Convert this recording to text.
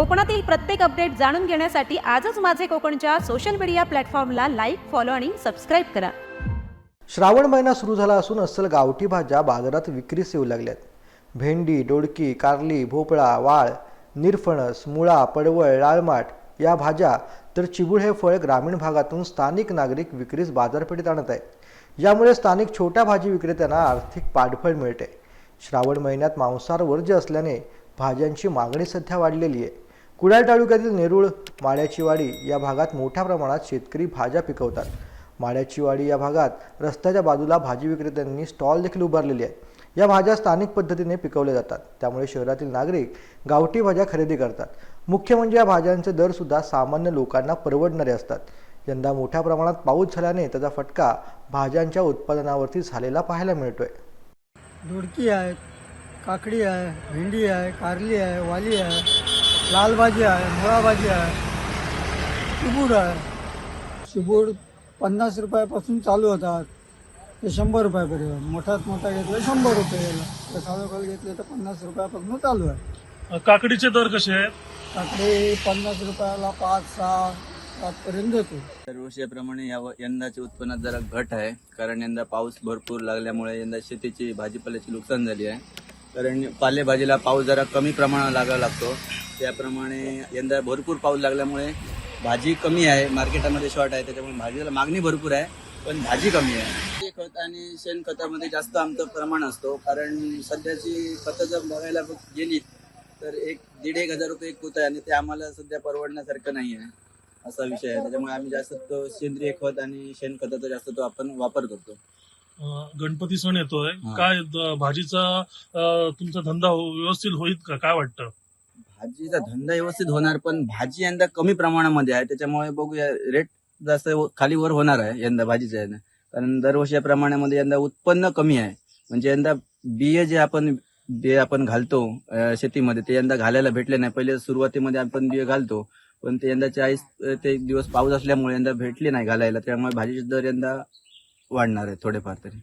कोकणातील प्रत्येक अपडेट जाणून घेण्यासाठी आजच माझे कोकणच्या सोशल मीडिया प्लॅटफॉर्मला लाईक फॉलो आणि सबस्क्राईब करा. श्रावण महिना सुरू झाला असून अस्सल गावठी भाज्या बाजारात विक्रीस येऊ लागल्यात. भेंडी डोडकी कारली भोपळा वाळ निरफणस मुळा पडवळ लाळमाट या भाज्या तर चिबूड हे फळ ग्रामीण भागातून स्थानिक नागरिक विक्रीस बाजारपेठेत आणत आहेत. यामुळे स्थानिक छोट्या भाजी विक्रेत्यांना आर्थिक पाठबळ मिळते. श्रावण महिन्यात मांसाहार वर्ज्य असल्याने भाज्यांची मागणी सध्या वाढलेली आहे. कुडाळ तालुक्यातील नेरूळ माळ्याचीवाडी या भागात मोठ्या प्रमाणात शेतकरी भाज्या पिकवतात. माळ्याचीवाडी या भागात रस्त्याच्या बाजूला भाजी विक्रेत्यांनी स्टॉल देखील उभारलेले आहेत. या भाज्या स्थानिक पद्धतीने पिकवल्या जातात. त्यामुळे शहरातील नागरिक गावठी भाज्या खरेदी करतात. मुख्य म्हणजे या भाज्यांचे दरसुद्धा सामान्य लोकांना परवडणारे असतात. यंदा मोठ्या प्रमाणात पाऊस झाल्याने त्याचा फटका भाज्यांच्या उत्पादनावरती झालेला पाहायला मिळतोय. दोडकी आहे काकडी आहे भेंडी आहे कारली आहे वाली आहे. लाल भाजी आहे मुळा भाजी आहे चिबूड आहे. चिबूड पन्नास रुपयापासून चालू होतात ते शंभर रुपयापर्यंत मोठ्यात मोठा घेतला शंभर रुपये तर खालोखाल घेतले तर पन्नास रुपयापासून चालू आहे. काकडीचे दर कसे आहेत? काकडी पन्नास रुपयाला पाच सहा सातपर्यंत देतो. दरवर्षीप्रमाणे या यंदाच्या उत्पन्नात जरा घट आहे. कारण यंदा पाऊस भरपूर लागल्यामुळे यंदा शेतीची भाजीपाल्याची नुकसान झाली आहे. कारण पालेभाजीला पाऊस जरा कमी प्रमाणात लागावा लागतो. त्याप्रमाणे यंदा भरपूर पाऊस लागल्यामुळे भाजी कमी आहे मार्केटामध्ये शॉर्ट आहे त्याच्यामुळे भाजीला मागणी भरपूर आहे पण भाजी कमी आहे. खत आणि शेणखतामध्ये जास्त आमचं प्रमाण असतो कारण सध्याची खतं जर बघायला बघ- गेली तर एक दीड एक हजार रुपये एक आहे आणि ते आम्हाला सध्या परवडण्यासारखं नाही आहे असा विषय आहे. त्याच्यामुळे आम्ही जास्त तो सेंद्रिय खत आणि शेणखताचा जास्त तो आपण वापर करतो. गणपती सण येतोय. काय भाजीचा तुमचा धंदा हो- व्यवस्थित होईल का? काय वाटतं? भाजीचा धंदा व्यवस्थित होणार पण भाजी यंदा कमी प्रमाणामध्ये आहे. त्याच्यामुळे बघूया रेट जास्त खाली वर होणार आहे यंदा भाजीचा यंदा. कारण दरवर्षी या प्रमाणामध्ये यंदा उत्पन्न कमी आहे. म्हणजे यंदा बिये जे आपण जे आपण घालतो शेतीमध्ये ते यंदा घालायला भेटले नाही. पहिले सुरुवातीमध्ये आपण बिये घालतो पण ते यंदा चाळीस ते दिवस पाऊस असल्यामुळे यंदा भेटले नाही घालायला. त्यामुळे भाजीचे दर यंदा वाढणार आहे थोडेफार तरी.